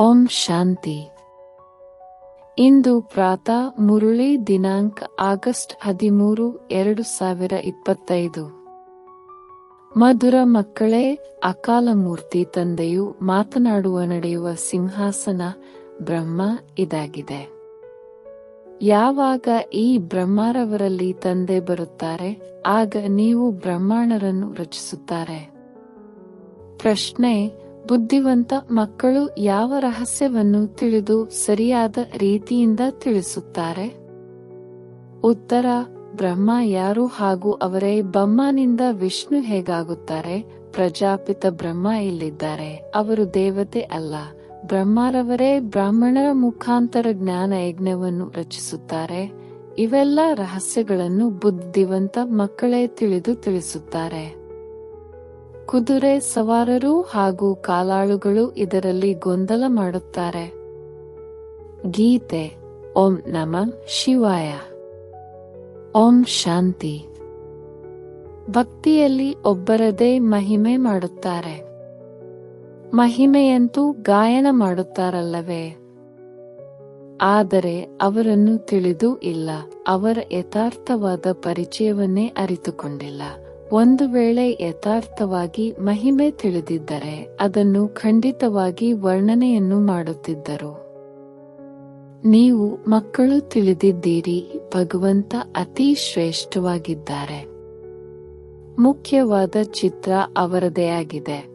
ಓಂ ಶಾಂತಿ. ಇಂದು ಪ್ರಾತಃ ಮುರುಳಿ ದಿನಾಂಕ ಆಗಸ್ಟ್ ಹದಿಮೂರು, ಎರಡು ಸಾವಿರ ಇಪ್ಪತ್ತೈದು. ಮಧುರ ಮಕ್ಕಳೇ ಅಕಾಲ ಮೂರ್ತಿ ತಂದೆಯು ಮಾತನಾಡುವ ನಡೆಯುವ ಸಿಂಹಾಸನ ಬ್ರಹ್ಮ ಇದಾಗಿದೆ. ಯಾವಾಗ ಈ ಬ್ರಹ್ಮರವರಲ್ಲಿ ತಂದೆ ಬರುತ್ತಾರೆ, ಆಗ ನೀವು ಬ್ರಹ್ಮಾಂಡರನ್ನು ರಚಿಸುತ್ತಾರೆ. ಪ್ರಶ್ನೆ ಬುದ್ಧಿವಂತ ಮಕ್ಕಳು ಯಾವ ರಹಸ್ಯವನ್ನು ತಿಳಿದು ಸರಿಯಾದ ರೀತಿಯಿಂದ ತಿಳಿಸುತ್ತಾರೆ? ಉತ್ತರ, ಬ್ರಹ್ಮ ಯಾರು ಹಾಗೂ ಅವರೇ ಬ್ರಹ್ಮನಿಂದ ವಿಷ್ಣು ಹೇಗಾಗುತ್ತಾರೆ? ಪ್ರಜಾಪಿತ ಬ್ರಹ್ಮ ಇಲ್ಲಿದ್ದಾರೆ ಅವರು ದೇವತೆ ಅಲ್ಲ. ಬ್ರಹ್ಮರವರೇ ಬ್ರಾಹ್ಮಣರ ಮುಖಾಂತರ ಜ್ಞಾನ ಯಜ್ಞವನ್ನು ರಚಿಸುತ್ತಾರೆ. ಇವೆಲ್ಲ ರಹಸ್ಯಗಳನ್ನು ಬುದ್ಧಿವಂತ ಮಕ್ಕಳೇ ತಿಳಿದು ತಿಳಿಸುತ್ತಾರೆ. ಕುದುರೆ ಸವಾರರು ಹಾಗೂ ಕಾಲಾಳುಗಳು ಇದರಲ್ಲಿ ಗೊಂದಲ ಮಾಡುತ್ತಾರೆ. ಗೀತೆ, ಓಂ ನಮ ಶಿವಾಯ. ಓಂ ಶಾಂತಿ. ಭಕ್ತಿಯಲ್ಲಿ ಒಬ್ಬರದೇ ಮಹಿಮೆ ಮಾಡುತ್ತಾರೆ. ಮಹಿಮೆಯಂತೂ ಗಾಯನ ಮಾಡುತ್ತಾರಲ್ಲವೇ? ಆದರೆ ಅವರನ್ನು ತಿಳಿದು ಇಲ್ಲ, ಅವರ ಯಥಾರ್ಥವಾದ ಪರಿಚಯವನ್ನೇ ಅರಿತುಕೊಂಡಿಲ್ಲ. ಒಂದು ವೇಳೆ ಯಥಾರ್ಥವಾಗಿ ಮಹಿಮೆ ತಿಳಿದಿದ್ದರೆ ಅದನ್ನು ಖಂಡಿತವಾಗಿ ವರ್ಣನೆಯನ್ನು ಮಾಡುತ್ತಿದ್ದರು. ನೀವು ಮಕ್ಕಳು ತಿಳಿದಿದ್ದೀರಿ, ಭಗವಂತ ಅತಿ ಶ್ರೇಷ್ಠವಾಗಿದ್ದಾರೆ. ಮುಖ್ಯವಾದ ಚಿತ್ರ ಅವರದೇ ಆಗಿದೆ.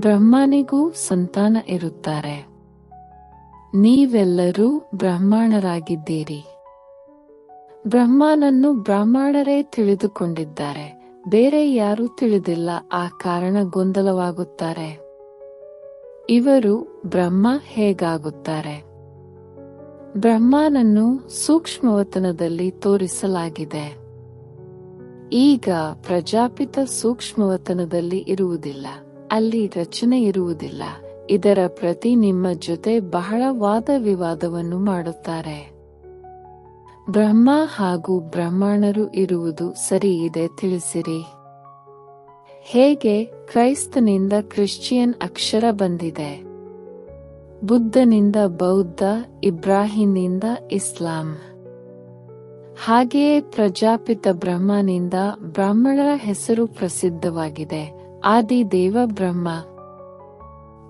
ಬ್ರಹ್ಮನಿಗೂ ಸಂತಾನ ಇರುತ್ತಾರೆ. ನೀವೆಲ್ಲರೂ ಬ್ರಹ್ಮಾಣರಾಗಿದ್ದೀರಿ. ಬ್ರಹ್ಮನನ್ನು ಬ್ರಾಹ್ಮಣರೇ ತಿಳಿದುಕೊಂಡಿದ್ದಾರೆ. ಬೇರೆ ಯಾರೂ ತಿಳಿದಿಲ್ಲ. ಆ ಕಾರಣ ಗೊಂದಲವಾಗುತ್ತಾರೆ. ಇವರು ಬ್ರಹ್ಮ ಹೇಗಾಗುತ್ತಾರೆ? ಬ್ರಹ್ಮನನ್ನು ಸೂಕ್ಷ್ಮವತನದಲ್ಲಿ ತೋರಿಸಲಾಗಿದೆ. ಈಗ ಪ್ರಜಾಪಿತ ಸೂಕ್ಷ್ಮವತನದಲ್ಲಿ ಇರುವುದಿಲ್ಲ. ಅಲ್ಲಿ ರಚನೆ ಇರುವುದಿಲ್ಲ. ಇದರ ಪ್ರತಿ ನಿಮ್ಮ ಜೊತೆ ಬಹಳ ವಾದ ವಿವಾದವನ್ನು ಮಾಡುತ್ತಾರೆ. ಬ್ರಹ್ಮ ಹಾಗೂ ಬ್ರಹ್ಮಾಣರು ಇರುವುದು ಸರಿ ಇದೆ ತಿಳಿಸಿರಿ. ಹೇಗೆ ಕ್ರೈಸ್ತನಿಂದ ಕ್ರಿಶ್ಚಿಯನ್ ಅಕ್ಷರ ಬಂದಿದೆ? ಬುದ್ಧನಿಂದ ಬೌದ್ಧ, ಇಬ್ರಾಹಿಂನಿಂದ ಇಸ್ಲಾಂ. ಹಾಗೆಯೇ ಪ್ರಜಾಪಿತ ಬ್ರಹ್ಮನಿಂದ ಬ್ರಾಹ್ಮಣರ ಹೆಸರು ಪ್ರಸಿದ್ಧವಾಗಿದೆ. ಆದಿ ದೇವ ಬ್ರಹ್ಮ.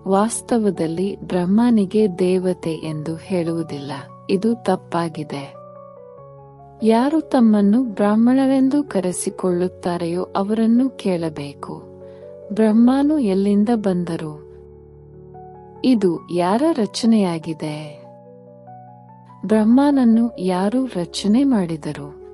ವಾಸ್ತವದಲ್ಲಿ ಬ್ರಹ್ಮನಿಗೆ ದೇವತೆ ಎಂದು ಹೇಳುವುದಿಲ್ಲ. ಇದು ತಪ್ಪಾಗಿದೆ. ಯಾರು ತಮ್ಮನ್ನು ಬ್ರಾಹ್ಮಣರೆಂದು ಕರೆಸಿಕೊಳ್ಳುತ್ತಾರೆಯೋ ಅವರನ್ನು ಕೇಳಬೇಕು. ಬ್ರಹ್ಮನು ಎಲ್ಲಿಂದ ಬಂದರು? ಇದು ಯಾರ ರಚನೆಯಾಗಿದೆ? ಬ್ರಹ್ಮನನ್ನು ಯಾರು ರಚನೆ ಮಾಡಿದರು?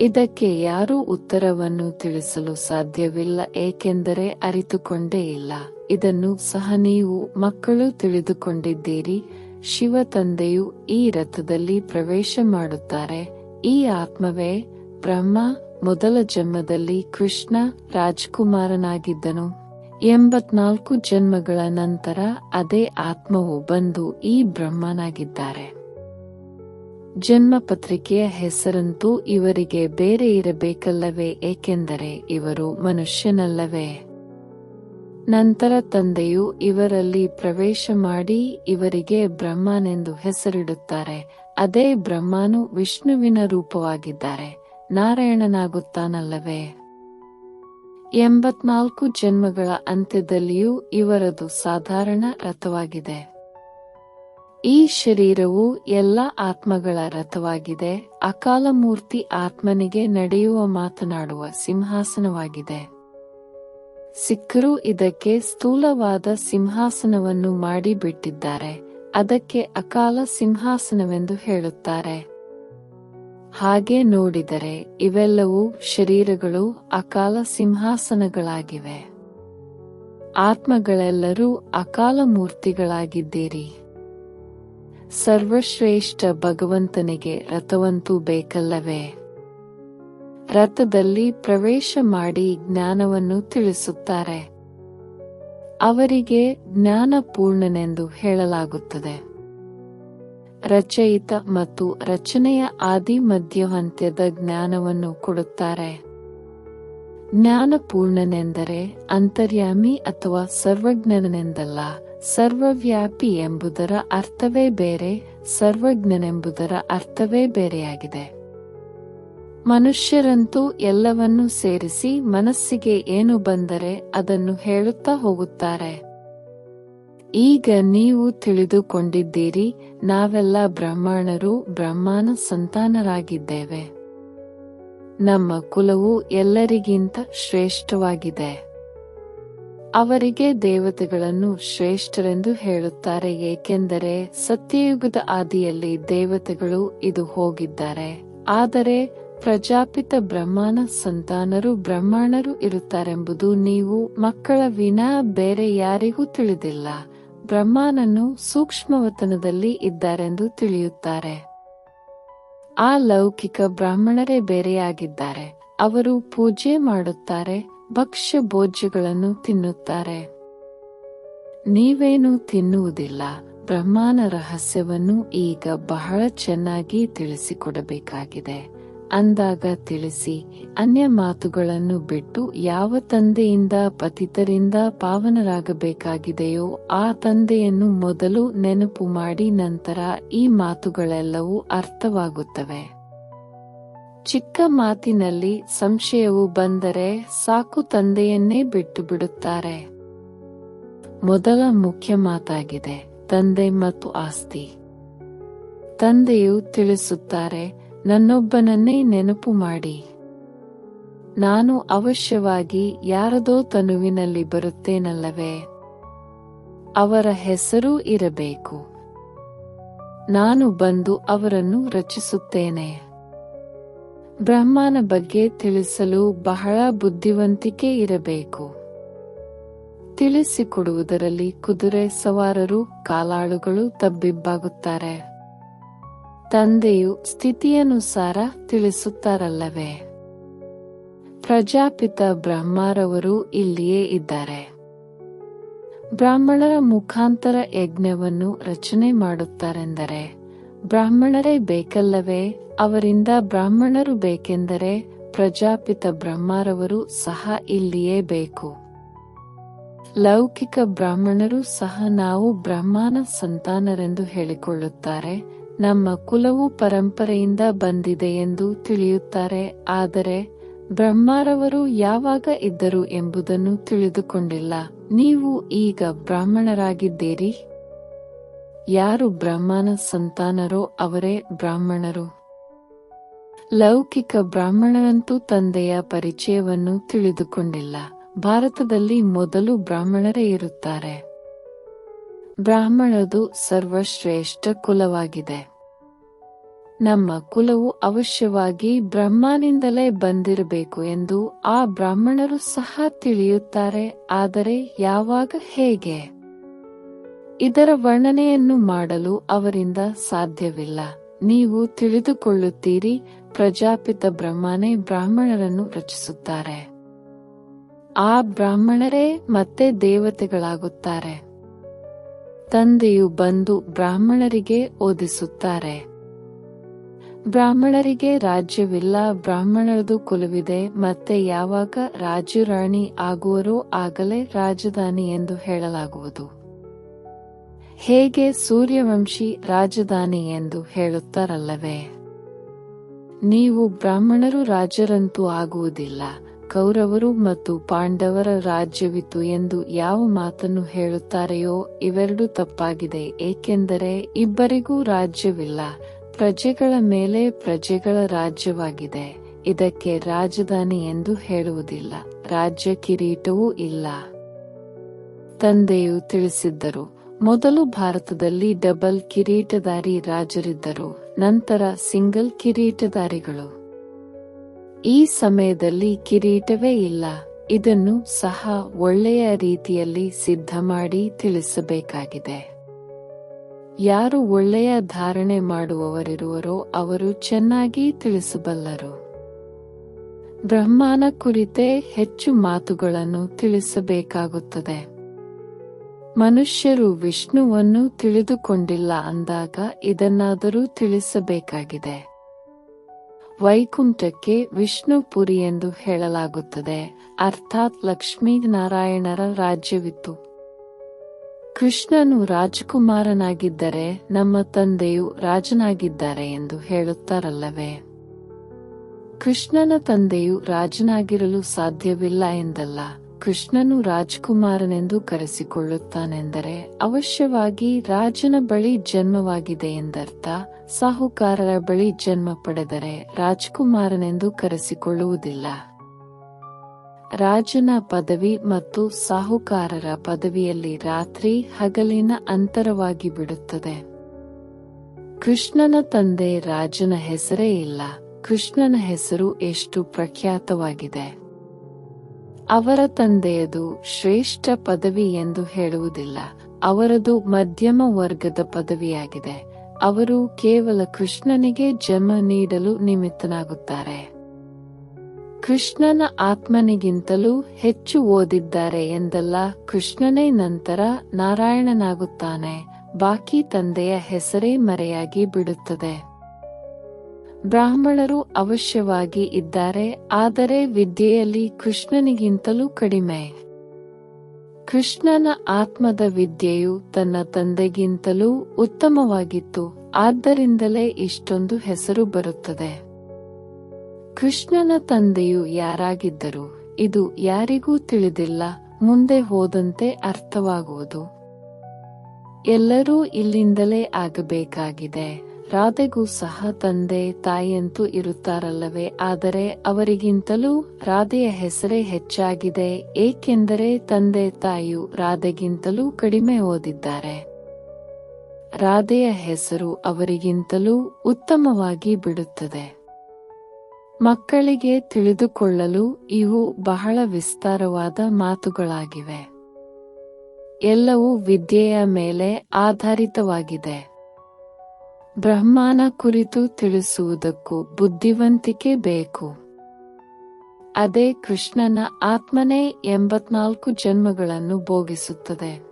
ಇದಕ್ಕೆ ಯಾರೂ ಉತ್ತರವನ್ನು ತಿಳಿಸಲು ಸಾಧ್ಯವಿಲ್ಲ, ಏಕೆಂದರೆ ಅರಿತುಕೊಂಡೇ ಇಲ್ಲ. ಇದನ್ನು ಸಹ ನೀವು ಮಕ್ಕಳು ತಿಳಿದುಕೊಂಡಿದ್ದೀರಿ. ಶಿವ ತಂದೆಯು ಈ ರಥದಲ್ಲಿ ಪ್ರವೇಶ ಮಾಡುತ್ತಾರೆ. ಈ ಆತ್ಮವೇ ಬ್ರಹ್ಮ, ಮೊದಲ ಜನ್ಮದಲ್ಲಿ ಕೃಷ್ಣ ರಾಜ್ಕುಮಾರನಾಗಿದ್ದನು. ಎಂಬತ್ನಾಲ್ಕು ಜನ್ಮಗಳ ನಂತರ ಅದೇ ಆತ್ಮವು ಬಂದು ಈ ಬ್ರಹ್ಮನಾಗಿದ್ದಾರೆ. ಜನ್ಮ ಪತ್ರಿಕೆಯ ಹೆಸರಂತೂ ಇವರಿಗೆ ಬೇರೆ ಇರಬೇಕಲ್ಲವೇ, ಏಕೆಂದರೆ ಇವರು ಮನುಷ್ಯನಲ್ಲವೇ? ನಂತರ ತಂದೆಯು ಇವರಲ್ಲಿ ಪ್ರವೇಶ ಮಾಡಿ ಇವರಿಗೆ ಬ್ರಹ್ಮನೆಂದು ಹೆಸರಿಡುತ್ತಾರೆ. ಅದೇ ಬ್ರಹ್ಮನು ವಿಷ್ಣುವಿನ ರೂಪವಾಗಿದ್ದಾರೆ. ನಾರಾಯಣನಾಗುತ್ತಾನಲ್ಲವೇ? ಎಂಬತ್ನಾಲ್ಕು ಜನ್ಮಗಳ ಅಂತ್ಯದಲ್ಲಿಯೂ ಇವರದು ಸಾಧಾರಣ ರಥವಾಗಿದೆ. ಈ ಶರೀರವು ಎಲ್ಲ ಆತ್ಮಗಳ ರಥವಾಗಿದೆ. ಅಕಾಲಮೂರ್ತಿ ಆತ್ಮನಿಗೆ ನಡೆಯುವ ಮಾತನಾಡುವ ಸಿಂಹಾಸನವಾಗಿದೆ. ಸಿಖ್ಖರು ಇದಕ್ಕೆ ಸ್ಥೂಲವಾದ ಸಿಂಹಾಸನವನ್ನು ಮಾಡಿಬಿಟ್ಟಿದ್ದಾರೆ. ಅದಕ್ಕೆ ಅಕಾಲ ಸಿಂಹಾಸನವೆಂದು ಹೇಳುತ್ತಾರೆ. ಹಾಗೆ ನೋಡಿದರೆ ಇವೆಲ್ಲವೂ ಶರೀರಗಳು ಅಕಾಲ ಸಿಂಹಾಸನಗಳಾಗಿವೆ. ಆತ್ಮಗಳೆಲ್ಲರೂ ಅಕಾಲ ಮೂರ್ತಿಗಳಾಗಿದ್ದೀರಿ. ಸರ್ವಶ್ರೇಷ್ಠ ಭಗವಂತನಿಗೆ ರಥವಂತೂ ಬೇಕಲ್ಲವೇ? ರಥದಲ್ಲಿ ಪ್ರವೇಶ ಮಾಡಿ ಜ್ಞಾನವನ್ನು ತಿಳಿಸುತ್ತಾರೆ. ಅವರಿಗೆ ಜ್ಞಾನಪೂರ್ಣನೆಂದು ಹೇಳಲಾಗುತ್ತದೆ. ರಚಯಿತ ಮತ್ತು ರಚನೆಯ ಆದಿ ಮಧ್ಯವಂತ್ಯದ ಜ್ಞಾನವನ್ನು ಕೊಡುತ್ತಾರೆ. ಜ್ಞಾನಪೂರ್ಣನೆಂದರೆ ಅಂತರ್ಯಾಮಿ ಅಥವಾ ಸರ್ವಜ್ಞನೆಂದಲ್ಲ, ಸರ್ವವ್ಯಾಪಿ ಎಂಬುದರ ಅರ್ಥವೇ ಬೇರೆ, ಸರ್ವಜ್ಞನೆಂಬುದರ ಅರ್ಥವೇ ಬೇರೆಯಾಗಿದೆ. ಮನುಷ್ಯರಂತೂ ಎಲ್ಲವನ್ನೂ ಸೇರಿಸಿ ಮನಸ್ಸಿಗೆ ಏನು ಬಂದರೆ ಅದನ್ನು ಹೇಳುತ್ತಾ ಹೋಗುತ್ತಾರೆ. ಈಗ ನೀವು ತಿಳಿದುಕೊಂಡಿದ್ದೀರಿ, ನಾವೆಲ್ಲ ಬ್ರಾಹ್ಮಣರು, ಬ್ರಹ್ಮನ ಸಂತಾನರಾಗಿದ್ದೇವೆ. ನಮ್ಮ ಕುಲವು ಎಲ್ಲರಿಗಿಂತ ಶ್ರೇಷ್ಠವಾಗಿದೆ. ಅವರಿಗೆ ದೇವತೆಗಳನ್ನು ಶ್ರೇಷ್ಠರೆಂದು ಹೇಳುತ್ತಾರೆ, ಏಕೆಂದರೆ ಸತ್ಯಯುಗದ ಆದಿಯಲ್ಲಿ ದೇವತೆಗಳು ಇದು ಹೋಗಿದ್ದಾರೆ. ಆದರೆ ಪ್ರಜಾಪಿತ ಬ್ರಹ್ಮಾನ ಸಂತಾನರು ಬ್ರಹ್ಮಾಣರು ಇರುತ್ತಾರೆಂಬುದು ನೀವು ಮಕ್ಕಳ ವಿನಾ ಬೇರೆ ಯಾರಿಗೂ ತಿಳಿದಿಲ್ಲ. ಬ್ರಹ್ಮಾನನು ಸೂಕ್ಷ್ಮವತನದಲ್ಲಿ ಇದ್ದಾರೆಂದು ತಿಳಿಯುತ್ತಾರೆ. ಆ ಲೌಕಿಕ ಬ್ರಾಹ್ಮಣರೇ ಬೇರೆಯಾಗಿದ್ದಾರೆ. ಅವರು ಪೂಜೆ ಮಾಡುತ್ತಾರೆ, ಭಕ್ಷ್ಯ ಭೋಜ್ಯಗಳನ್ನು ತಿನ್ನುತ್ತಾರೆ. ನೀವೇನು ತಿನ್ನುವುದಿಲ್ಲ. ಬ್ರಹ್ಮಾನ ರಹಸ್ಯವನ್ನು ಈಗ ಬಹಳ ಚೆನ್ನಾಗಿ ತಿಳಿಸಿಕೊಡಬೇಕಾಗಿದೆ. ಅಂದಾಗ ತಿಳಿಸಿ, ಅನ್ಯ ಮಾತುಗಳನ್ನು ಬಿಟ್ಟು ಯಾವ ತಂದೆಯಿಂದ ಪತಿತರಿಂದ ಪಾವನರಾಗಬೇಕಾಗಿದೆಯೋ ಆ ತಂದೆಯನ್ನು ಮೊದಲು ನೆನಪು ಮಾಡಿ ನಂತರ ಈ ಮಾತುಗಳೆಲ್ಲವೂ ಅರ್ಥವಾಗುತ್ತವೆ. ಚಿಕ್ಕ ಮಾತಿನಲ್ಲಿ ಸಂಶಯವು ಬಂದರೆ ಸಾಕು ತಂದೆಯನ್ನೇ ಬಿಟ್ಟು ಬಿಡುತ್ತಾರೆ ಮೊದಲ ಮುಖ್ಯ ಮಾತಾಗಿದೆ, ತಂದೆ ಮತ್ತು ಆಸ್ತಿ. ತಂದೆಯು ತಿಳಿಸುತ್ತಾರೆ ನನ್ನೊಬ್ಬನನ್ನೇ ನೆನಪು ಮಾಡಿ. ನಾನು ಅವಶ್ಯವಾಗಿ ಯಾರದೋ ತನುವಿನಲ್ಲಿ ಬರುತ್ತೇನಲ್ಲವೇ? ಅವರ ಹೆಸರೂ ಇರಬೇಕು. ನಾನು ಬಂದು ಅವರನ್ನು ರಚಿಸುತ್ತೇನೆ. ಬ್ರಹ್ಮನ ಬಗ್ಗೆ ತಿಳಿಸಲು ಬಹಳ ಬುದ್ಧಿವಂತಿಕೆ ಇರಬೇಕು. ತಿಳಿಸಿಕೊಡುವುದರಲ್ಲಿ ಕುದುರೆ ಸವಾರರು ಕಾಲಾಳುಗಳು ತಬ್ಬಿಬ್ಬಾಗುತ್ತಾರೆ. ತಂದೆಯು ಸ್ಥಿತಿಯನುಸಾರ ತಿಳಿಸುತ್ತಾರಲ್ಲವೇ? ಪ್ರಜಾಪಿತ ಬ್ರಹ್ಮರವರು ಇಲ್ಲಿಯೇ ಇದ್ದಾರೆ. ಬ್ರಾಹ್ಮಣರ ಮುಖಾಂತರ ಯಜ್ಞವನ್ನು ರಚನೆ ಮಾಡುತ್ತಾರೆಂದರೆ, ಬ್ರಾಹ್ಮಣರೇ ಬೇಕಲ್ಲವೇ? ಅವರಿಂದ ಬ್ರಾಹ್ಮಣರು ಬೇಕೆಂದರೆ ಪ್ರಜಾಪಿತ ಬ್ರಹ್ಮರವರು ಸಹ ಇಲ್ಲಿಯೇ ಬೇಕು. ಲೌಕಿಕ ಬ್ರಾಹ್ಮಣರು ಸಹ ನಾವು ಬ್ರಹ್ಮನ ಸಂತಾನರೆಂದು ಹೇಳಿಕೊಳ್ಳುತ್ತಾರೆ. ನಮ್ಮ ಕುಲವು ಪರಂಪರೆಯಿಂದ ಬಂದಿದೆ ಎಂದು ತಿಳಿಯುತ್ತಾರೆ, ಆದರೆ ಬ್ರಹ್ಮರವರು ಯಾವಾಗ ಇದ್ದರು ಎಂಬುದನ್ನು ತಿಳಿದುಕೊಂಡಿಲ್ಲ. ನೀವು ಈಗ ಬ್ರಾಹ್ಮಣರಾಗಿದ್ದೀರಿ? ಯಾರು ಬ್ರಾಹ್ಮಣ ಸಂತಾನರೋ ಅವರೇ ಬ್ರಾಹ್ಮಣರು. ಲೌಕಿಕ ಬ್ರಾಹ್ಮಣರಂತೂ ತಂದೆಯ ಪರಿಚಯವನ್ನು ತಿಳಿದುಕೊಂಡಿಲ್ಲ. ಭಾರತದಲ್ಲಿ ಮೊದಲು ಬ್ರಾಹ್ಮಣರೇ ಇರುತ್ತಾರೆ. ಬ್ರಾಹ್ಮಣದು ಸರ್ವಶ್ರೇಷ್ಠ ಕುಲವಾಗಿದೆ. ನಮ್ಮ ಕುಲವು ಅವಶ್ಯವಾಗಿ ಬ್ರಹ್ಮನಿಂದಲೇ ಬಂದಿರಬೇಕು ಎಂದು ಆ ಬ್ರಾಹ್ಮಣರು ಸಹ ತಿಳಿಯುತ್ತಾರೆ, ಆದರೆ ಯಾವಾಗ ಹೇಗೆ? ಇದರ ವರ್ಣನೆಯನ್ನು ಮಾಡಲು ಅವರಿಂದ ಸಾಧ್ಯವಿಲ್ಲ. ನೀವು ತಿಳಿದುಕೊಳ್ಳುತ್ತೀರಿ, ಪ್ರಜಾಪಿತ ಬ್ರಹ್ಮನೇ ಬ್ರಾಹ್ಮಣರನ್ನು ರಚಿಸುತ್ತಾರೆ. ಆ ಬ್ರಾಹ್ಮಣರೇ ಮತ್ತೆ ದೇವತೆಗಳಾಗುತ್ತಾರೆ. ತಂದೆಯು ಬಂದು ಬ್ರಾಹ್ಮಣರಿಗೆ ಓದಿಸುತ್ತಾರೆ. ಬ್ರಾಹ್ಮಣರಿಗೆ ರಾಜ್ಯವಿಲ್ಲ, ಬ್ರಾಹ್ಮಣರದು ಕುಲವಿದೆ, ಮತ್ತೆ ಯಾವಾಗ ರಾಜು ರಾಣಿ ಆಗುವರೋ ಆಗಲೇ ರಾಜಧಾನಿ ಎಂದು ಹೇಳಲಾಗುವುದು. ಹೇಗೆ ಸೂರ್ಯವಂಶಿ ರಾಜಧಾನಿ ಎಂದು ಹೇಳುತ್ತಾರಲ್ಲವೇ? ನೀವು ಬ್ರಾಹ್ಮಣರು ರಾಜರಂತೂ ಆಗುವುದಿಲ್ಲ. ಕೌರವರು ಮತ್ತು ಪಾಂಡವರ ರಾಜ್ಯವಿತು ಎಂದು ಯಾವ ಮಾತನ್ನು ಹೇಳುತ್ತಾರೆಯೋ ಇವೆರಡು ತಪ್ಪಾಗಿದೆ. ಏಕೆಂದರೆ ಇಬ್ಬರಿಗೂ ರಾಜ್ಯವಿಲ್ಲ. ಪ್ರಜೆಗಳ ಮೇಲೆ ಪ್ರಜೆಗಳ ರಾಜ್ಯವಾಗಿದೆ. ಇದಕ್ಕೆ ರಾಜಧಾನಿ ಎಂದು ಹೇಳುವುದಿಲ್ಲ. ರಾಜ್ಯ ಕಿರೀಟವೂ ಇಲ್ಲ. ತಂದೆಯು ತಿಳಿಸಿದ್ದರು ಮೊದಲು ಭಾರತದಲ್ಲಿ ಡಬಲ್ ಕಿರೀಟಧಾರಿ ರಾಜರಿದ್ದರು, ನಂತರ ಸಿಂಗಲ್ ಕಿರೀಟಧಾರಿಗಳು. ಈ ಸಮಯದಲ್ಲಿ ಕಿರೀಟವೇ ಇಲ್ಲ, ಇದನ್ನು ಸಹ ಒಳ್ಳೆಯ ರೀತಿಯಲ್ಲಿ ಸಿದ್ಧ ಮಾಡಿ ತಿಳಿಸಬೇಕಾಗಿದೆ. ಯಾರು ಒಳ್ಳೆಯ ಧಾರಣೆ ಮಾಡುವವರಿರುವರೋ ಅವರು ಚೆನ್ನಾಗಿ ತಿಳಿಸಬಲ್ಲರು. ಬ್ರಹ್ಮಾನ ಕುರಿತೇ ಹೆಚ್ಚು ಮಾತುಗಳನ್ನು ತಿಳಿಸಬೇಕಾಗುತ್ತದೆ. ಮನುಷ್ಯರು ವಿಷ್ಣುವನ್ನು ತಿಳಿದುಕೊಂಡಿಲ್ಲ ಅಂದಾಗ ಇದನ್ನಾದರೂ ತಿಳಿಸಬೇಕಾಗಿದೆ. ವೈಕುಂಠಕ್ಕೆ ವಿಷ್ಣುಪುರಿ ಎಂದು ಹೇಳಲಾಗುತ್ತದೆ. ಅರ್ಥಾತ್ ಲಕ್ಷ್ಮೀ ನಾರಾಯಣರ ರಾಜ್ಯವಿತ್ತು. ಕೃಷ್ಣನು ರಾಜಕುಮಾರನಾಗಿದ್ದರೆ ನಮ್ಮ ತಂದೆಯು ರಾಜನಾಗಿದ್ದಾರೆ ಎಂದು ಹೇಳುತ್ತಾರಲ್ಲವೇ? ಕೃಷ್ಣನ ತಂದೆಯು ರಾಜನಾಗಿರಲು ಸಾಧ್ಯವಿಲ್ಲ ಎಂದಲ್ಲ. ಕೃಷ್ಣನು ರಾಜಕುಮಾರನೆಂದು ಕರೆಸಿಕೊಳ್ಳುತ್ತಾನೆಂದರೆ ಅವಶ್ಯವಾಗಿ ರಾಜನ ಬಳಿ ಜನ್ಮವಾಗಿದೆ ಎಂದರ್ಥ. ಸಾಹುಕಾರರ ಬಳಿ ಜನ್ಮ ಪಡೆದರೆ ರಾಜಕುಮಾರನೆಂದು ಕರೆಸಿಕೊಳ್ಳುವುದಿಲ್ಲ. ರಾಜನ ಪದವಿ ಮತ್ತು ಸಾಹುಕಾರರ ಪದವಿಯಲ್ಲಿ ರಾತ್ರಿ ಹಗಲಿನ ಅಂತರವಾಗಿ ಬಿಡುತ್ತದೆ. ಕೃಷ್ಣನ ತಂದೆ ರಾಜನ ಹೆಸರೇ ಇಲ್ಲ. ಕೃಷ್ಣನ ಹೆಸರು ಎಷ್ಟು ಪ್ರಖ್ಯಾತವಾಗಿದೆ. ಅವರ ತಂದೆಯದು ಶ್ರೇಷ್ಠ ಪದವಿ ಎಂದು ಹೇಳುವುದಿಲ್ಲ. ಅವರದು ಮಧ್ಯಮ ವರ್ಗದ ಪದವಿಯಾಗಿದೆ. ಅವರು ಕೇವಲ ಕೃಷ್ಣನಿಗೆ ಜನ್ಮ ನೀಡಲು ನಿಮಿತ್ತನಾಗುತ್ತಾರೆ. ಕೃಷ್ಣನ ಆತ್ಮನಿಗಿಂತಲೂ ಹೆಚ್ಚು ಓದಿದ್ದಾರೆ ಎಂದಲ್ಲ, ಕೃಷ್ಣನೇ ನಂತರ ನಾರಾಯಣನಾಗುತ್ತಾನೆ. ಬಾಕಿ ತಂದೆಯ ಹೆಸರೇ ಮರೆಯಾಗಿ ಬಿಡುತ್ತದೆ. ಬ್ರಾಹ್ಮಣರು ಅವಶ್ಯವಾಗಿ ಇದ್ದಾರೆ, ಆದರೆ ವಿದ್ಯೆಯಲ್ಲಿ ಕೃಷ್ಣನಿಗಿಂತಲೂ ಕಡಿಮೆ. ಕೃಷ್ಣನ ಆತ್ಮದ ವಿದ್ಯೆಯು ತನ್ನ ತಂದೆಗಿಂತಲೂ ಉತ್ತಮವಾಗಿತ್ತು, ಆದ್ದರಿಂದಲೇ ಇಷ್ಟೊಂದು ಹೆಸರು ಬರುತ್ತದೆ. ಕೃಷ್ಣನ ತಂದೆಯು ಯಾರಾಗಿದ್ದರು, ಇದು ಯಾರಿಗೂ ತಿಳಿದಿಲ್ಲ, ಮುಂದೆ ಹೋದಂತೆ ಅರ್ಥವಾಗುವುದು. ಎಲ್ಲರೂ ಇಲ್ಲಿಂದಲೇ ಆಗಬೇಕಾಗಿದೆ. ರಾಧೆಗೂ ಸಹ ತಂದೆ, ತಾಯಿಯಂತೂ ಇರುತ್ತಾರಲ್ಲವೇ? ಆದರೆ ಅವರಿಗಿಂತಲೂ ರಾಧೆಯ ಹೆಸರೇ ಹೆಚ್ಚಾಗಿದೆ. ಏಕೆಂದರೆ ತಂದೆ, ತಾಯಿಯು ರಾಧೆಗಿಂತಲೂ ಕಡಿಮೆ ಓದಿದ್ದಾರೆ. ರಾಧೆಯ ಹೆಸರು ಅವರಿಗಿಂತಲೂ ಉತ್ತಮವಾಗಿ ಬಿಡುತ್ತದೆ. ಮಕ್ಕಳಿಗೆ ತಿಳಿದುಕೊಳ್ಳಲು ಇವು ಬಹಳ ವಿಸ್ತಾರವಾದ ಮಾತುಗಳಾಗಿವೆ. ಎಲ್ಲವೂ ವಿದ್ಯೆಯ ಮೇಲೆ ಆಧಾರಿತವಾಗಿದೆ. ಬ್ರಹ್ಮಾನ ಕುರಿತು ತಿಳಿಸುವುದಕ್ಕೂ ಬುದ್ಧಿವಂತಿಕೆ ಬೇಕು. ಅದೇ ಕೃಷ್ಣನ ಆತ್ಮನೇ ಎಂಬತ್ನಾಲ್ಕು ಜನ್ಮಗಳನ್ನು ಭೋಗಿಸುತ್ತದೆ.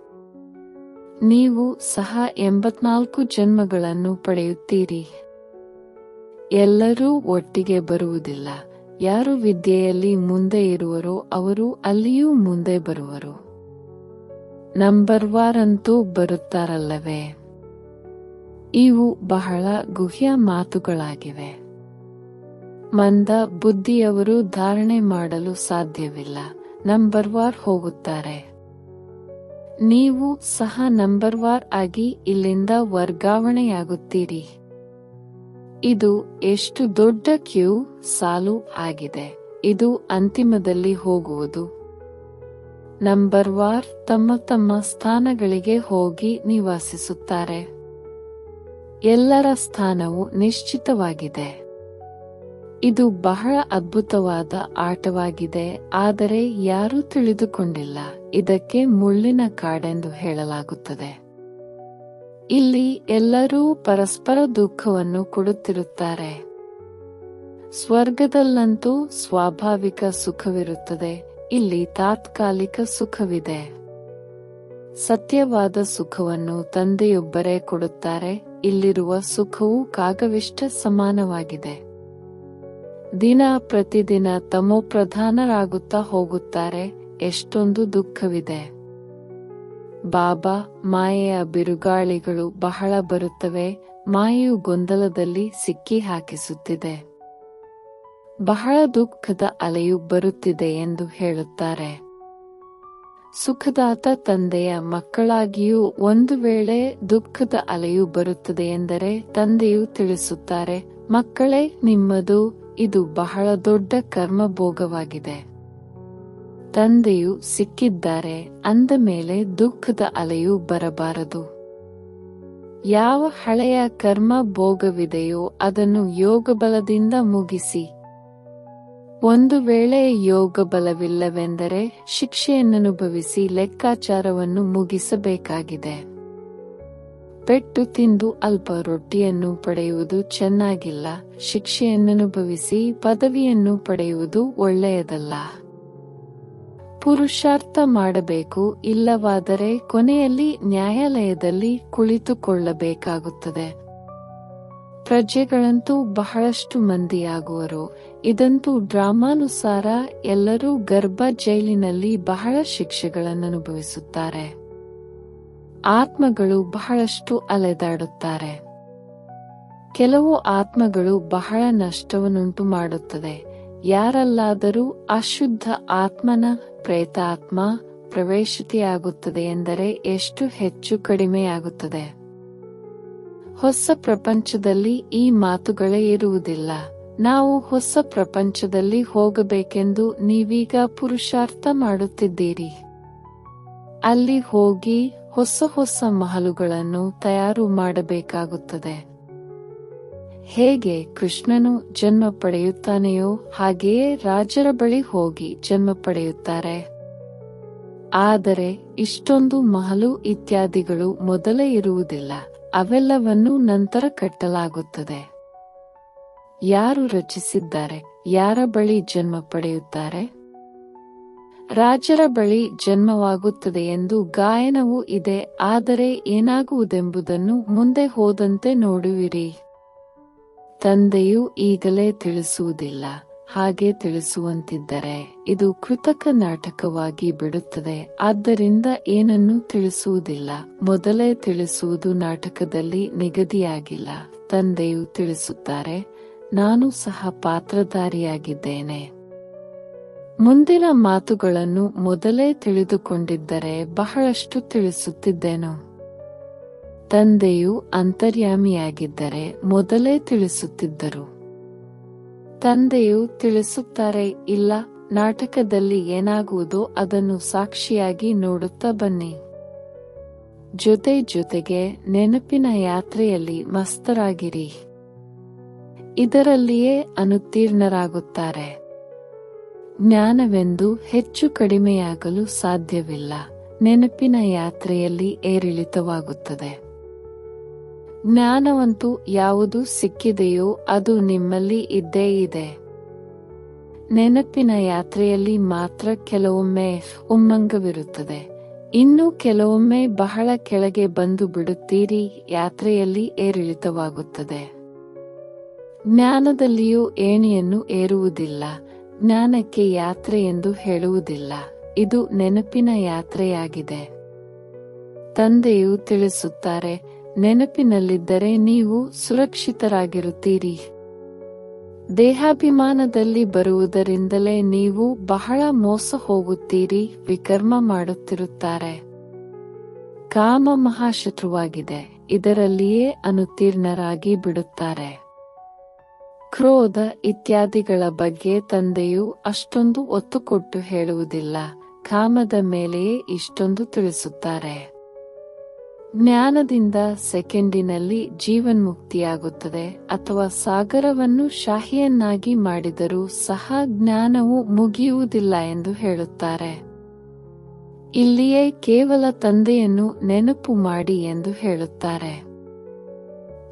ನೀವು ಸಹ ಎಂಬತ್ನಾಲ್ಕು ಜನ್ಮಗಳನ್ನು ಪಡೆಯುತ್ತೀರಿ. ಎಲ್ಲರೂ ಒಟ್ಟಿಗೆ ಬರುವುದಿಲ್ಲ. ಯಾರು ವಿದ್ಯೆಯಲ್ಲಿ ಮುಂದೆ ಇರುವರೋ ಅವರು ಅಲ್ಲಿಯೂ ಮುಂದೆ ಬರುವರು. ನಂಬರ್ ವಾರ್ ಅಂತೂ ಬರುತ್ತಾರಲ್ಲವೇ? ಇವು ಬಹಳ ಗುಹ್ಯ ಮಾತುಗಳಾಗಿವೆ. ಮಂದ ಬುದ್ಧಿಯವರು ಧಾರಣೆ ಮಾಡಲು ಸಾಧ್ಯವಿಲ್ಲ. ನಂಬರ್ ವಾರ್ ಹೋಗುತ್ತಾರೆ. ನೀವು ಸಹ ನಂಬರ್ ವಾರ್ ಆಗಿ ಇಲ್ಲಿಂದ ವರ್ಗಾವಣೆಯಾಗುತ್ತೀರಿ. ಇದು ಎಷ್ಟು ದೊಡ್ಡ ಕ್ಯೂ ಸಾಲು ಆಗಿದೆ. ಇದು ಅಂತಿಮದಲ್ಲಿ ಹೋಗುವುದು. ನಂಬರ್ ವಾರ್ ತಮ್ಮ ತಮ್ಮ ಸ್ಥಾನಗಳಿಗೆ ಹೋಗಿ ನಿವಾಸಿಸುತ್ತಾರೆ. ಎಲ್ಲರ ಸ್ಥಾನವು ನಿಶ್ಚಿತವಾಗಿದೆ. ಇದು ಬಹಳ ಅದ್ಭುತವಾದ ಆಟವಾಗಿದೆ, ಆದರೆ ಯಾರೂ ತಿಳಿದುಕೊಂಡಿಲ್ಲ. ಇದಕ್ಕೆ ಮುಳ್ಳಿನ ಕಾಡೆಂದು ಹೇಳಲಾಗುತ್ತದೆ. ಇಲ್ಲಿ ಎಲ್ಲರೂ ಪರಸ್ಪರ ದುಃಖವನ್ನು ಕೊಡುತ್ತಿರುತ್ತಾರೆ. ಸ್ವರ್ಗದಲ್ಲಂತೂ ಸ್ವಾಭಾವಿಕ ಸುಖವಿರುತ್ತದೆ, ಇಲ್ಲಿ ತಾತ್ಕಾಲಿಕ ಸುಖವಿದೆ. ಸತ್ಯವಾದ ಸುಖವನ್ನು ತಂದೆಯೊಬ್ಬರೇ ಕೊಡುತ್ತಾರೆ ಇಲ್ಲಿರುವ ಸುಖವು ಕಾಗವಿಷ್ಟ ಸಮಾನವಾಗಿದೆ. ದಿನ ಪ್ರತಿದಿನ ತಮೋಪ್ರಧಾನರಾಗುತ್ತಾ ಹೋಗುತ್ತಾರೆ, ಎಷ್ಟೊಂದು ದುಃಖವಿದೆ. ಬಾಬಾ, ಮಾಯೆಯ ಬಿರುಗಾಳಿಗಳು ಬಹಳ ಬರುತ್ತವೆ, ಮಾಯೆಯು ಗೊಂದಲದಲ್ಲಿ ಸಿಕ್ಕಿ ಹಾಕಿಸುತ್ತಿದೆ. ಬಹಳ ದುಃಖದ ಅಲೆಯು ಬರುತ್ತಿದೆ ಎಂದು ಹೇಳುತ್ತಾರೆ. ಸುಖದಾತ ತಂದೆಯ ಮಕ್ಕಳಾಗಿಯೂ ಒಂದು ವೇಳೆ ದುಃಖದ ಅಲೆಯು ಬರುತ್ತದೆ ಎಂದರೆ ತಂದೆಯು ತಿಳಿಸುತ್ತಾರೆ, ಮಕ್ಕಳೇ, ನಿಮ್ಮದು ಇದು ಬಹಳ ದೊಡ್ಡ ಕರ್ಮಭೋಗವಾಗಿದೆ. ತಂದೆಯು ಸಿಕ್ಕಿದ್ದಾರೆ, ಅಂದ ಮೇಲೆ ದುಃಖದ ಅಲೆಯು ಬರಬಾರದು. ಯಾವ ಹಳೆಯ ಕರ್ಮ ಭೋಗವಿದೆಯೋ ಅದನ್ನು ಯೋಗಬಲದಿಂದ ಮುಗಿಸಿ. ಒಂದು ವೇಳೆ ಯೋಗ ಬಲವಿಲ್ಲವೆಂದರೆ ಶಿಕ್ಷೆಯನ್ನನುಭವಿಸಿ ಲೆಕ್ಕಾಚಾರವನ್ನು ಮುಗಿಸಬೇಕಾಗಿದೆ. ಪೆಟ್ಟು ತಿಂದು ಅಲ್ಪ ರೊಟ್ಟಿಯನ್ನು ಪಡೆಯುವುದು ಚೆನ್ನಾಗಿಲ್ಲ ಶಿಕ್ಷೆಯನ್ನನುಭವಿಸಿ ಪದವಿಯನ್ನು ಪಡೆಯುವುದು ಒಳ್ಳೆಯದಲ್ಲ. ಪುರುಷಾರ್ಥ ಮಾಡಬೇಕು, ಇಲ್ಲವಾದರೆ ಕೊನೆಯಲ್ಲಿ ನ್ಯಾಯಾಲಯದಲ್ಲಿ ಕುಳಿತುಕೊಳ್ಳಬೇಕಾಗುತ್ತದೆ. ಪ್ರಜೆಗಳಂತೂ ಬಹಳಷ್ಟು ಮಂದಿಯಾಗುವರು ಇದಂತೂ ಡ್ರಾಮಾನುಸಾರ ಎಲ್ಲರೂ ಗರ್ಭ ಜೈಲಿನಲ್ಲಿ ಬಹಳ ಶಿಕ್ಷೆಗಳನ್ನು ಅನುಭವಿಸುತ್ತಾರೆ ಆತ್ಮಗಳು ಬಹಳಷ್ಟು ಅಲೆದಾಡುತ್ತಾರೆ. ಕೆಲವು ಆತ್ಮಗಳು ಬಹಳ ನಷ್ಟವನ್ನುಂಟು ಮಾಡುತ್ತದೆ. ಯಾರಲ್ಲಾದರೂ ಅಶುದ್ಧ ಆತ್ಮನ ಪ್ರೇತಾತ್ಮ ಪ್ರವೇಶತೆಯಾಗುತ್ತದೆ ಎಂದರೆ ಎಷ್ಟು ಹೆಚ್ಚು ಕಡಿಮೆಯಾಗುತ್ತದೆ. ಹೊಸ ಪ್ರಪಂಚದಲ್ಲಿ ಈ ಮಾತುಗಳೇ ಇರುವುದಿಲ್ಲ. ನಾವು ಹೊಸ ಪ್ರಪಂಚದಲ್ಲಿ ಹೋಗಬೇಕೆಂದು ನೀವೀಗ ಪುರುಷಾರ್ಥ ಮಾಡುತ್ತಿದ್ದೀರಿ. ಅಲ್ಲಿ ಹೋಗಿ ಹೊಸ ಹೊಸ ಮಹಲುಗಳನ್ನು ತಯಾರು ಮಾಡಬೇಕಾಗುತ್ತದೆ. ಹೇಗೆ ಕೃಷ್ಣನು ಜನ್ಮ ಪಡೆಯುತ್ತಾನೆಯೋ ಹಾಗೆಯೇ ರಾಜರ ಬಳಿ ಹೋಗಿ ಜನ್ಮ ಪಡೆಯುತ್ತಾರೆ. ಆದರೆ ಇಷ್ಟೊಂದು ಮಹಲು ಇತ್ಯಾದಿಗಳು ಮೊದಲೇ ಇರುವುದಿಲ್ಲ, ಅವೆಲ್ಲವನ್ನೂ ನಂತರ ಕಟ್ಟಲಾಗುತ್ತದೆ. ಯಾರು ರಚಿಸಿದ್ದಾರೆ? ಯಾರ ಬಳಿ ಜನ್ಮ ಪಡೆಯುತ್ತಾರೆ? ರಾಜರ ಬಳಿ ಜನ್ಮವಾಗುತ್ತದೆ ಎಂದು ಗಾಯನವು ಇದೆ, ಆದರೆ ಏನಾಗುವುದೆಂಬುದನ್ನು ಮುಂದೆ ಹೋದಂತೆ ನೋಡುವಿರಿ. ತಂದೆಯು ಈಗಲೇ ತಿಳಿಸುವುದಿಲ್ಲ, ಹಾಗೆ ತಿಳಿಸುವಂತಿದ್ದರೆ ಇದು ಕೃತಕ ನಾಟಕವಾಗಿ ಬಿಡುತ್ತದೆ, ಆದ್ದರಿಂದ ಏನನ್ನೂ ತಿಳಿಸುವುದಿಲ್ಲ. ಮೊದಲೇ ತಿಳಿಸುವುದು ನಾಟಕದಲ್ಲಿ ನಿಗದಿಯಾಗಿಲ್ಲ, ತಂದೆಯು ತಿಳಿಸುತ್ತಾರೆ ನಾನು ಸಹ ಪಾತ್ರಧಾರಿಯಾಗಿದ್ದೇನೆ. ಮುಂದಿನ ಮಾತುಗಳನ್ನು ಮೊದಲೇ ತಿಳಿದುಕೊಂಡಿದ್ದರೆ ಬಹಳಷ್ಟು ತಿಳಿಸುತ್ತಿದ್ದೇನು. ತಂದೆಯು ಅಂತರ್ಯಾಮಿಯಾಗಿದ್ದರೆ ಮೊದಲೇ ತಿಳಿಸುತ್ತಿದ್ದರು. ತಂದೆಯು ತಿಳಿಸುತ್ತಾರೆ, ಇಲ್ಲ, ನಾಟಕದಲ್ಲಿ ಏನಾಗುವುದೋ ಅದನ್ನು ಸಾಕ್ಷಿಯಾಗಿ ನೋಡುತ್ತಾ ಬನ್ನಿ. ಜೊತೆ ಜೊತೆಗೆ ನೆನಪಿನ ಯಾತ್ರೆಯಲ್ಲಿ ಮಸ್ತರಾಗಿರಿ. ಇದರಲ್ಲಿಯೇ ಅನುತ್ತೀರ್ಣರಾಗುತ್ತಾರೆ. ಜ್ಞಾನವೆಂದು ಹೆಚ್ಚು ಕಡಿಮೆಯಾಗಲು ಸಾಧ್ಯವಿಲ್ಲ. ನೆನಪಿನ ಯಾತ್ರೆಯಲ್ಲಿ ಏರಿಳಿತವಾಗುತ್ತದೆ. ಜ್ಞಾನವಂತೂ ಯಾವುದು ಸಿಕ್ಕಿದೆಯೋ ಅದು ನಿಮ್ಮಲ್ಲಿ ಇದ್ದೇ ಇದೆ. ನೆನಪಿನ ಯಾತ್ರೆಯಲ್ಲಿ ಮಾತ್ರ ಕೆಲವೊಮ್ಮೆ ಉಮ್ಮಂಗವಿರುತ್ತದೆ. ಇನ್ನು ಕೆಲವೊಮ್ಮೆ ಬಹಳ ಕೆಳಗೆ ಬಂದು ಬಿಡುತ್ತೀರಿ, ಯಾತ್ರೆಯಲ್ಲಿ ಏರಿಳಿತವಾಗುತ್ತದೆ. ಜ್ಞಾನದಲ್ಲಿಯೂ ಏಣಿಯನ್ನು ಏರುವುದಿಲ್ಲ, ಜ್ಞಾನಕ್ಕೆ ಯಾತ್ರೆ ಎಂದು ಹೇಳುವುದಿಲ್ಲ. ಇದು ನೆನಪಿನ ಯಾತ್ರೆಯಾಗಿದೆ. ತಂದೆಯು ತಿಳಿಸುತ್ತಾರೆ, ನೆನಪಿನಲ್ಲಿದ್ದರೆ ನೀವು ಸುರಕ್ಷಿತರಾಗಿರುತ್ತೀರಿ. ದೇಹಾಭಿಮಾನದಲ್ಲಿ ಬರುವುದರಿಂದಲೇ ನೀವು ಬಹಳ ಮೋಸ ಹೋಗುತ್ತೀರಿ, ವಿಕರ್ಮ ಮಾಡುತ್ತಿರುತ್ತಾರೆ. ಕಾಮ ಮಹಾಶತ್ರುವಾಗಿದೆ, ಇದರಲ್ಲಿಯೇ ಅನುತ್ತೀರ್ಣರಾಗಿ ಬಿಡುತ್ತಾರೆ. ಕ್ರೋಧ ಇತ್ಯಾದಿಗಳ ಬಗ್ಗೆ ತಂದೆಯು ಅಷ್ಟೊಂದು ಒತ್ತು ಕೊಟ್ಟು ಹೇಳುವುದಿಲ್ಲ. ಕಾಮದ ಮೇಲೆಯೇ ಇಷ್ಟೊಂದು ತಿಳಿಸುತ್ತಾರೆ. ಜ್ಞಾನದಿಂದ ಸೆಕೆಂಡಿನಲ್ಲಿ ಜೀವನ್ಮುಕ್ತಿಯಾಗುತ್ತದೆ ಅಥವಾ ಸಾಗರವನ್ನು ಶಾಹಿಯನ್ನಾಗಿ ಮಾಡಿದರೂ ಸಹ ಜ್ಞಾನವು ಮುಗಿಯುವುದಿಲ್ಲ ಎಂದು ಹೇಳುತ್ತಾರೆ. ಇಲ್ಲಿಯೇ ಕೇವಲ ತಂದೆಯನ್ನು ನೆನಪು ಮಾಡಿ ಎಂದು ಹೇಳುತ್ತಾರೆ.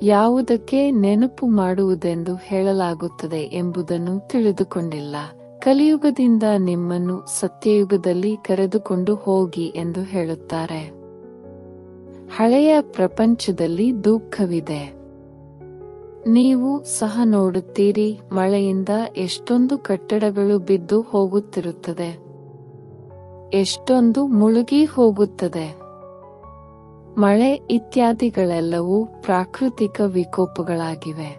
ಯಾವುದಕ್ಕೆ ನೆನಪು ಮಾಡುವುದೆಂದು ಹೇಳಲಾಗುತ್ತದೆ ಎಂಬುದನ್ನು ತಿಳಿದುಕೊಂಡಿಲ್ಲ. ಕಲಿಯುಗದಿಂದ ನಿಮ್ಮನ್ನು ಸತ್ಯಯುಗದಲ್ಲಿ ಕರೆದುಕೊಂಡು ಹೋಗಿ ಎಂದು ಹೇಳುತ್ತಾರೆ. ಹಳೆಯ ಪ್ರಪಂಚದಲ್ಲಿ ದುಃಖವಿದೆ. ನೀವು ಸಹ ನೋಡುತ್ತೀರಿ, ಮಳೆಯಿಂದ ಎಷ್ಟೊಂದು ಕಟ್ಟಡಗಳು ಬಿದ್ದು ಹೋಗುತ್ತಿರುತ್ತದೆ. ಎಷ್ಟೊಂದು ಮುಳುಗಿ ಹೋಗುತ್ತದೆ. ಮಳೆ ಇತ್ಯಾದಿಗಳೆಲ್ಲವೂ ಪ್ರಾಕೃತಿಕ ವಿಕೋಪಗಳಾಗಿವೆ.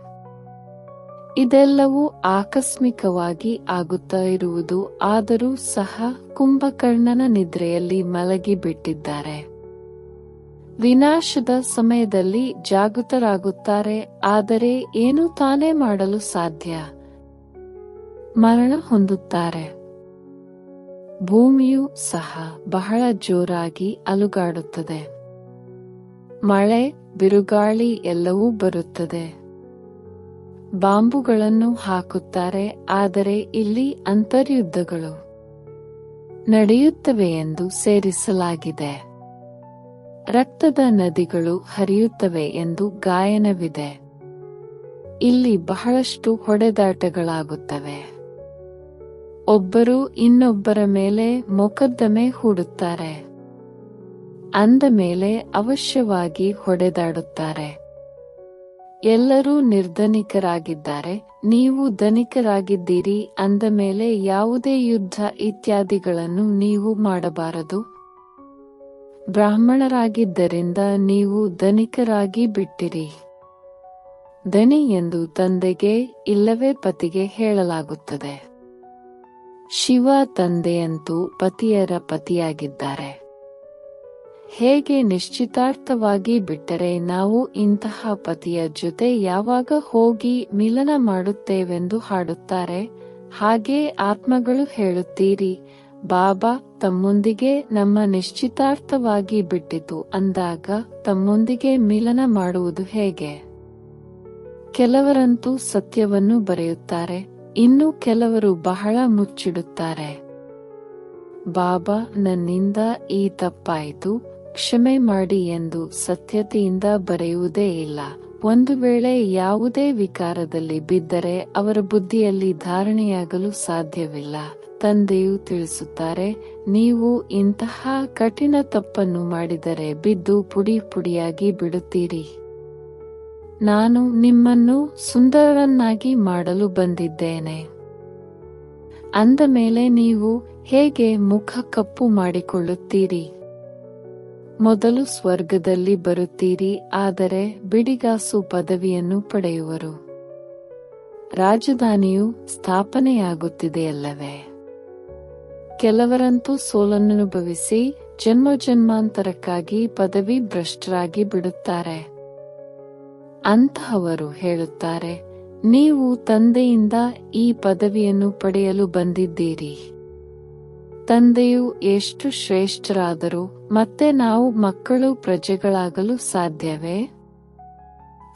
ಇದೆಲ್ಲವೂ ಆಕಸ್ಮಿಕವಾಗಿ ಆಗುತ್ತಾ ಇರುವುದು ಆದರೂ ಸಹ ಕುಂಭಕರ್ಣನ ನಿದ್ರೆಯಲ್ಲಿ ಮಲಗಿ ಬಿಟ್ಟಿದ್ದಾರೆ ವಿನಾಶದ ಸಮಯದಲ್ಲಿ ಜಾಗೃತರಾಗುತ್ತಾರೆ, ಆದರೆ ಏನು ತಾನೇ ಮಾಡಲು ಸಾಧ್ಯ. ಮರಣ ಹೊಂದುತ್ತಾರೆ. ಭೂಮಿಯು ಸಹ ಬಹಳ ಜೋರಾಗಿ ಅಲುಗಾಡುತ್ತದೆ. ಮಳೆ, ಬಿರುಗಾಳಿ ಎಲ್ಲವೂ ಬರುತ್ತದೆ. ಬಾಂಬುಗಳನ್ನು ಹಾಕುತ್ತಾರೆ, ಆದರೆ ಇಲ್ಲಿ ಅಂತರ್ಯುದ್ಧಗಳು ನಡೆಯುತ್ತವೆ ಎಂದು ಸೇರಿಸಲಾಗಿದೆ. ರಕ್ತದ ನದಿಗಳು ಹರಿಯುತ್ತವೆ ಎಂದು ಗಾಯನವಿದೆ. ಇಲ್ಲಿ ಬಹಳಷ್ಟು ಹೊಡೆದಾಟಗಳಾಗುತ್ತವೆ. ಒಬ್ಬರು ಇನ್ನೊಬ್ಬರ ಮೇಲೆ ಮೊಕದ್ದಮೆ ಹೂಡುತ್ತಾರೆ. ಅಂದ ಮೇಲೆ ಅವಶ್ಯವಾಗಿ ಹೊಡೆದಾಡುತ್ತಾರೆ. ಎಲ್ಲರೂ ನಿರ್ಧನಿಕರಾಗಿದ್ದಾರೆ, ನೀವು ಧನಿಕರಾಗಿದ್ದೀರಿ, ಅಂದ ಮೇಲೆ ಯಾವುದೇ ಯುದ್ಧ ಇತ್ಯಾದಿಗಳನ್ನು ನೀವು ಮಾಡಬಾರದು. ಬ್ರಾಹ್ಮಣರಾಗಿದ್ದರಿಂದ ನೀವು ಧನಿಕರಾಗಿ ಬಿಟ್ಟಿರಿ. ಧನಿ ಎಂದು ತಂದೆಗೆ, ಇಲ್ಲವೇ ಪತಿಗೆ ಹೇಳಲಾಗುತ್ತದೆ. ಶಿವ ತಂದೆಯಂತೂ ಪತಿಯರ ಪತಿಯಾಗಿದ್ದಾರೆ. ಹೇಗೆ ನಿಶ್ಚಿತಾರ್ಥವಾಗಿ ಬಿಟ್ಟರೆ ನಾವು ಇಂತಹ ಪತಿಯ ಜೊತೆ ಯಾವಾಗ ಹೋಗಿ ಮಿಲನ ಮಾಡುತ್ತೇವೆಂದು ಹಾಡುತ್ತಾರೆ? ಹಾಗೆ ಆತ್ಮಗಳು ಹೇಳುತ್ತೀರಿ, ಬಾಬಾ, ತಮ್ಮೊಂದಿಗೆ ನಮ್ಮ ನಿಶ್ಚಿತಾರ್ಥವಾಗಿ ಬಿಟ್ಟಿತು ಅಂದಾಗ ತಮ್ಮೊಂದಿಗೆ ಮಿಲನ ಮಾಡುವುದು ಹೇಗೆ? ಕೆಲವರಂತೂ ಸತ್ಯವನ್ನು ಬರೆಯುತ್ತಾರೆ, ಇನ್ನು ಕೆಲವರು ಬಹಳ ಮುಚ್ಚಿಡುತ್ತಾರೆ. ಬಾಬಾ, ನನ್ನಿಂದ ಈ ತಪ್ಪಾಯಿತು ಕ್ಷಮೆ ಮಾಡಿ ಎಂದು ಸತ್ಯತೆಯಿಂದ ಬರೆಯುವುದೇ ಇಲ್ಲ. ಒಂದು ವೇಳೆ ಯಾವುದೇ ವಿಕಾರದಲ್ಲಿ ಬಿದ್ದರೆ ಅವರ ಬುದ್ಧಿಯಲ್ಲಿ ಧಾರಣೆಯಾಗಲು ಸಾಧ್ಯವಿಲ್ಲ. ತಂದೆಯು ತಿಳಿಸುತ್ತಾರೆ, ನೀವು ಇಂತಹ ಕಠಿಣ ತಪ್ಪನ್ನು ಮಾಡಿದರೆ ಬಿದ್ದು ಪುಡಿ ಪುಡಿಯಾಗಿ ಬಿಡುತ್ತೀರಿ. ನಾನು ನಿಮ್ಮನ್ನು ಸುಂದರರನ್ನಾಗಿ ಮಾಡಲು ಬಂದಿದ್ದೇನೆ. ಅಂದ ಮೇಲೆ ನೀವು ಹೇಗೆ ಮುಖ ಕಪ್ಪು ಮಾಡಿಕೊಳ್ಳುತ್ತೀರಿ? ಮೊದಲು ಸ್ವರ್ಗದಲ್ಲಿ ಬರುತ್ತೀರಿ, ಆದರೆ ಬಿಡಿಗಾಸು ಪದವಿಯನ್ನು ಪಡೆಯುವರು. ರಾಜಧಾನಿಯು ಸ್ಥಾಪನೆಯಾಗುತ್ತಿದೆಯಲ್ಲವೇ? ಕೆಲವರಂತೂ ಸೋಲನ್ನನುಭವಿಸಿ ಜನ್ಮ ಜನ್ಮಾಂತರಕ್ಕಾಗಿ ಪದವಿ ಭ್ರಷ್ಟರಾಗಿ ಬಿಡುತ್ತಾರೆ. ಅಂತಹವರು ಹೇಳುತ್ತಾರೆ, ನೀವು ತಂದೆಯಿಂದ ಈ ಪದವಿಯನ್ನು ಪಡೆಯಲು ಬಂದಿದ್ದೀರಿ. ತಂದೆಯು ಎಷ್ಟು ಶ್ರೇಷ್ಠರಾದರೂ ಮತ್ತೆ ನಾವು ಮಕ್ಕಳು ಪ್ರಜೆಗಳಾಗಲು ಸಾಧ್ಯವೇ?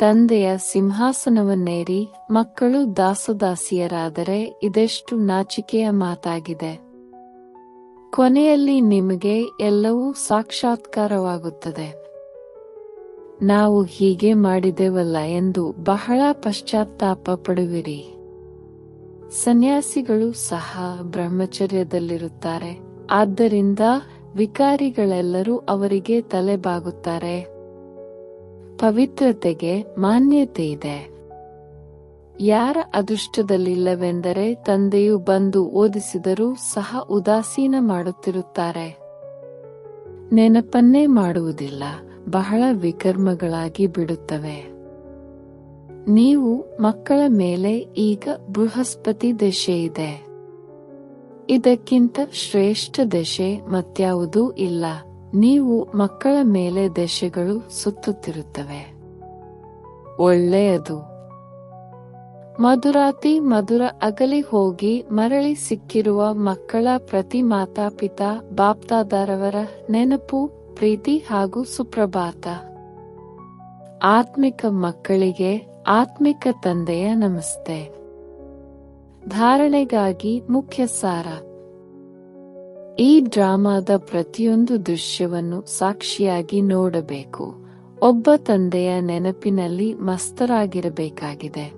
ತಂದೆಯ ಸಿಂಹಾಸನವನ್ನೇರಿ ಮಕ್ಕಳು ದಾಸದಾಸಿಯರಾದರೆ ಇದೆಷ್ಟು ನಾಚಿಕೆಯ ಮಾತಾಗಿದೆ. ಕೊನೆಯಲ್ಲಿ ನಿಮಗೆ ಎಲ್ಲವೂ ಸಾಕ್ಷಾತ್ಕಾರವಾಗುತ್ತದೆ. ನಾವು ಹೀಗೆ ಮಾಡಿದೆವಲ್ಲ ಎಂದು ಬಹಳ ಪಶ್ಚಾತ್ತಾಪ ಪಡುವಿರಿ ಸನ್ಯಾಸಿಗಳು ಸಹ ಬ್ರಹ್ಮಚರ್ಯದಲ್ಲಿರುತ್ತಾರೆ. ಆದ್ದರಿಂದ ವಿಕಾರಿಗಳೆಲ್ಲರೂ ಅವರಿಗೆ ತಲೆಬಾಗುತ್ತಾರೆ. ಪವಿತ್ರತೆಗೆ ಮಾನ್ಯತೆ ಇದೆ. ಯಾರ ಅದೃಷ್ಟದಲ್ಲಿಲ್ಲವೆಂದರೆ ತಂದೆಯು ಬಂದು ಓದಿಸಿದರೂ ಸಹ ಉದಾಸೀನ ಮಾಡುತ್ತಿರುತ್ತಾರೆ. ನೆನಪನ್ನೇ ಮಾಡುವುದಿಲ್ಲ, ಬಹಳ ವಿಕರ್ಮಗಳಾಗಿ ಬಿಡುತ್ತವೆ. ನೀವು ಮಕ್ಕಳ ಮೇಲೆ ಈಗ ಬೃಹಸ್ಪತಿ ದಶೆ ಇದೆ. ಇದಕ್ಕಿಂತ ಶ್ರೇಷ್ಠ ದಶೆ ಮತ್ಯಾವುದೂ ಇಲ್ಲ. ನೀವು ಮಕ್ಕಳ ಮೇಲೆ ದಶೆಗಳು ಸುತ್ತುತ್ತಿರುತ್ತವೆ. ಒಳ್ಳೆಯದು. ಮಧುರಾತಿ ಮಧುರ ಅಗಲಿ ಹೋಗಿ ಮರಳಿ ಸಿಕ್ಕಿರುವ ಮಕ್ಕಳ ಪ್ರತಿ ಮಾತಾಪಿತಾ, ಬಾಪ್ತಾದಾರವರ ನೆನಪು, ಪ್ರೀತಿ ಹಾಗೂ ಸುಪ್ರಭಾತ. ಆತ್ಮಿಕ ಮಕ್ಕಳಿಗೆ ಆತ್ಮಿಕ ತಂದೆಯ ನಮಸ್ತೆ. ಧಾರಣೆಗಾಗಿ ಮುಖ್ಯ ಸಾರ. ಈ ಡ್ರಾಮಾದ ಪ್ರತಿಯೊಂದು ದೃಶ್ಯವನ್ನು ಸಾಕ್ಷಿಯಾಗಿ ನೋಡಬೇಕು. ಒಬ್ಬ ತಂದೆಯ ನೆನಪಿನಲ್ಲಿ ಮಸ್ತರಾಗಿರಬೇಕಾಗಿದೆ.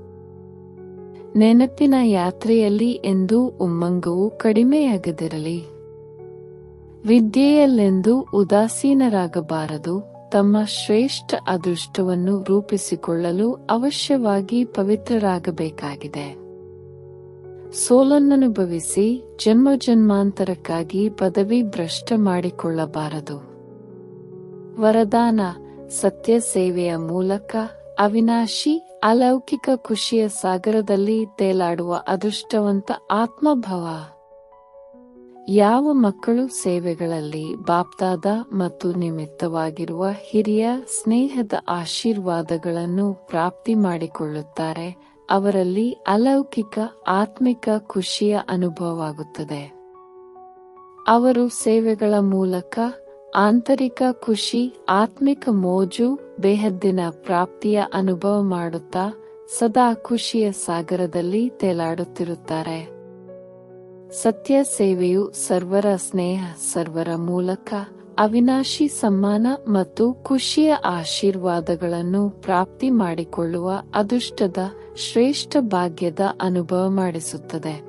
ನೆನಪಿನ ಯಾತ್ರೆಯಲ್ಲಿ ಎಂದೂ ಉಮ್ಮಂಗವು ಕಡಿಮೆಯಾಗದಿರಲಿ. ವಿದ್ಯೆಯಲ್ಲೆಂದೂ ಉದಾಸೀನರಾಗಬಾರದು. ತಮ್ಮ ಶ್ರೇಷ್ಠ ಅದೃಷ್ಟವನ್ನು ರೂಪಿಸಿಕೊಳ್ಳಲು ಅವಶ್ಯವಾಗಿ ಪವಿತ್ರರಾಗಬೇಕಾಗಿದೆ. ಸೋಲನ್ನನುಭವಿಸಿ ಜನ್ಮ ಜನ್ಮಾಂತರಕ್ಕಾಗಿ ಪದವಿ ಭ್ರಷ್ಟ ಮಾಡಿಕೊಳ್ಳಬಾರದು. ವರದಾನ, ಸತ್ಯ ಸೇವೆಯ ಮೂಲಕ ಅವಿನಾಶಿ, ಅಲೌಕಿಕ ಖುಷಿಯ ಸಾಗರದಲ್ಲಿ ತೇಲಾಡುವ ಅದೃಷ್ಟವಂತ ಆತ್ಮಭವ. ಯಾವ ಮಕ್ಕಳು ಸೇವೆಗಳಲ್ಲಿ ಬಾಪ್ತಾದ ಮತ್ತು ನಿಮಿತ್ತವಾಗಿರುವ ಹಿರಿಯ ಸ್ನೇಹದ ಆಶೀರ್ವಾದಗಳನ್ನು ಪ್ರಾಪ್ತಿ ಮಾಡಿಕೊಳ್ಳುತ್ತಾರೆ, ಅವರಲ್ಲಿ ಅಲೌಕಿಕ ಆತ್ಮಿಕ ಖುಷಿಯ ಅನುಭವವಾಗುತ್ತದೆ. ಅವರು ಸೇವೆಗಳ ಮೂಲಕ ಆಂತರಿಕ ಖುಷಿ, ಆತ್ಮಿಕ ಮೋಜು, ಬೇಹದ್ದಿನ ಪ್ರಾಪ್ತಿಯ ಅನುಭವ ಮಾಡುತ್ತಾ ಸದಾ ಖುಷಿಯ ಸಾಗರದಲ್ಲಿ ತೇಲಾಡುತ್ತಿರುತ್ತಾರೆ. ಸತ್ಯ ಸೇವೆಯು ಸರ್ವರ ಸ್ನೇಹ, ಸರ್ವರ ಮೂಲಕ, ಅವಿನಾಶಿ ಸಮ್ಮಾನ ಮತ್ತು ಖುಷಿಯ ಆಶೀರ್ವಾದಗಳನ್ನು ಪ್ರಾಪ್ತಿ ಮಾಡಿಕೊಳ್ಳುವ ಅದೃಷ್ಟದ ಶ್ರೇಷ್ಠ ಭಾಗ್ಯದ ಅನುಭವ ಮಾಡಿಸುತ್ತದೆ.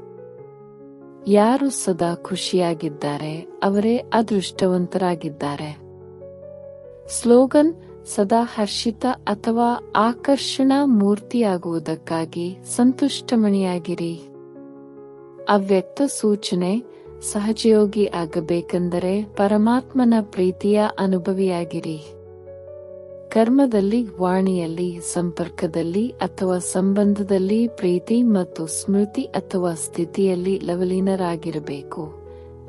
ಯಾರು ಸದಾ ಖುಷಿಯಾಗಿದ್ದಾರೆ, ಅವರೇ ಅದೃಷ್ಟವಂತರಾಗಿದ್ದಾರೆ. ಸ್ಲೋಗನ್, ಸದಾ ಹರ್ಷಿತ ಅಥವಾ ಆಕರ್ಷಣಾ ಮೂರ್ತಿಯಾಗುವುದಕ್ಕಾಗಿ ಸಂತುಷ್ಟಮಣಿಯಾಗಿರಿ. ಅವ್ಯಕ್ತ ಸೂಚನೆ ಸಹಜಯೋಗಿ ಆಗಬೇಕೆಂದರೆ ಪರಮಾತ್ಮನ ಪ್ರೀತಿಯ ಅನುಭವಿಯಾಗಿರಿ. ಕರ್ಮದಲ್ಲಿ, ವಾಣಿಯಲ್ಲಿ, ಸಂಪರ್ಕದಲ್ಲಿ ಅಥವಾ ಸಂಬಂಧದಲ್ಲಿ ಪ್ರೀತಿ ಮತ್ತು ಸ್ಮೃತಿ ಅಥವಾ ಸ್ಥಿತಿಯಲ್ಲಿ ಲವಲೀನರಾಗಿರಬೇಕು.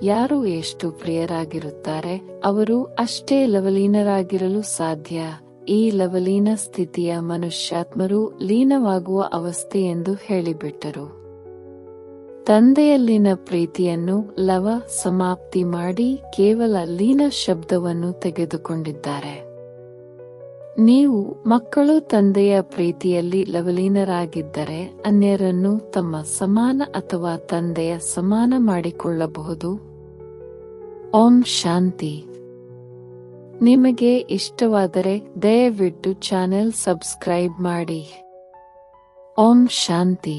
ಯಾರು ಎಷ್ಟು ಪ್ರಿಯರಾಗಿರುತ್ತಾರೆ, ಅವರು ಅಷ್ಟೇ ಲವಲೀನರಾಗಿರಲು ಸಾಧ್ಯ. ಈ ಲವಲೀನ ಸ್ಥಿತಿಯ ಮನುಷ್ಯಾತ್ಮರು ಲೀನವಾಗುವ ಅವಸ್ಥೆ ಎಂದು ಹೇಳಿಬಿಟ್ಟರು. ತಂದೆಯಲ್ಲಿನ ಪ್ರೀತಿಯನ್ನು ಲವ ಸಮಾಪ್ತಿ ಮಾಡಿ ಕೇವಲ ಲೀನ ಶಬ್ದವನ್ನು ತೆಗೆದುಕೊಂಡಿದ್ದಾರೆ. ನೀವು ಮಕ್ಕಳು ತಂದೆಯ ಪ್ರೀತಿಯಲ್ಲಿ ಲವಲೀನರಾಗಿದ್ದರೆ ಅನ್ಯರನ್ನು ತಮ್ಮ ಸಮಾನ ಅಥವಾ ತಂದೆಯ ಸಮಾನ ಮಾಡಿಕೊಳ್ಳಬಹುದು. ಓಂ ಶಾಂತಿ. ನಿಮಗೆ ಇಷ್ಟವಾದರೆ ದಯವಿಟ್ಟು ಚಾನೆಲ್ ಸಬ್ಸ್ಕ್ರೈಬ್ ಮಾಡಿ. ಓಂ ಶಾಂತಿ.